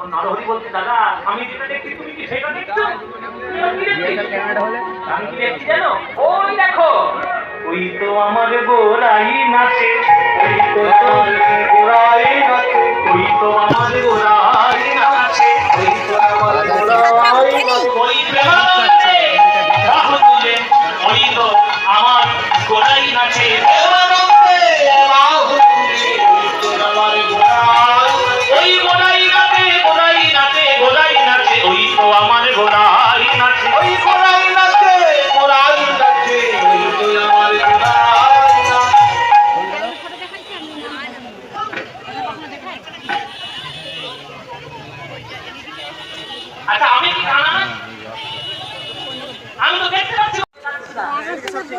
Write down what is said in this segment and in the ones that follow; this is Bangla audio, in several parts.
আমি যেটা দেখছি তুমি কি সেটা দেখছ? আমি কি দেখছি? আমি কি দেখছি জানো? ওই দেখো। ওই তো আমার গোড়াই নাচে ওই তো আমাদের গোড়া নাচে ওই তো আমার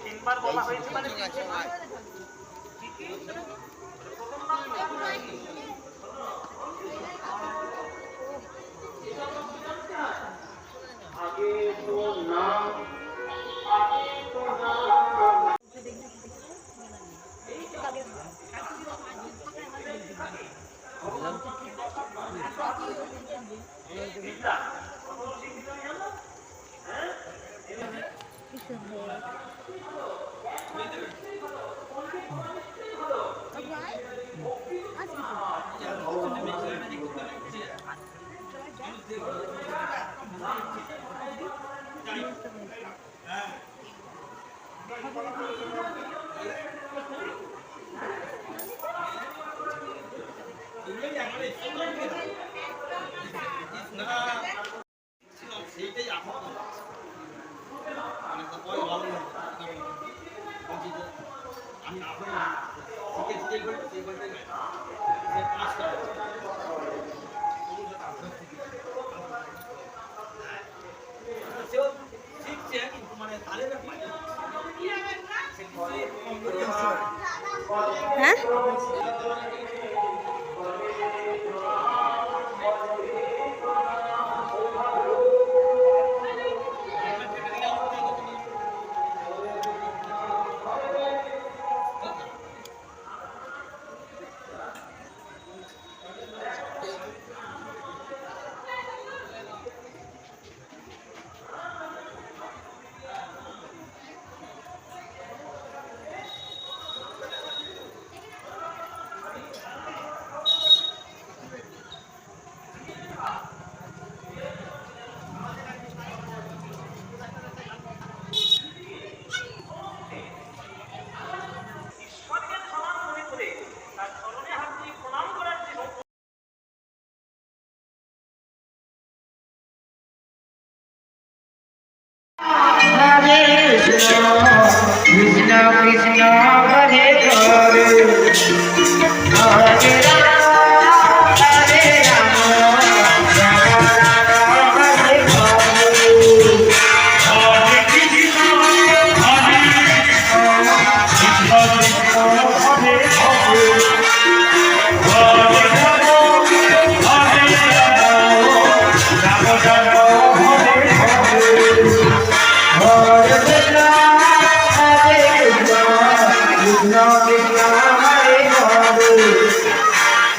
তিনবার বলা হয়েছে মানে আগে তো না আগে তো Krishna Krishna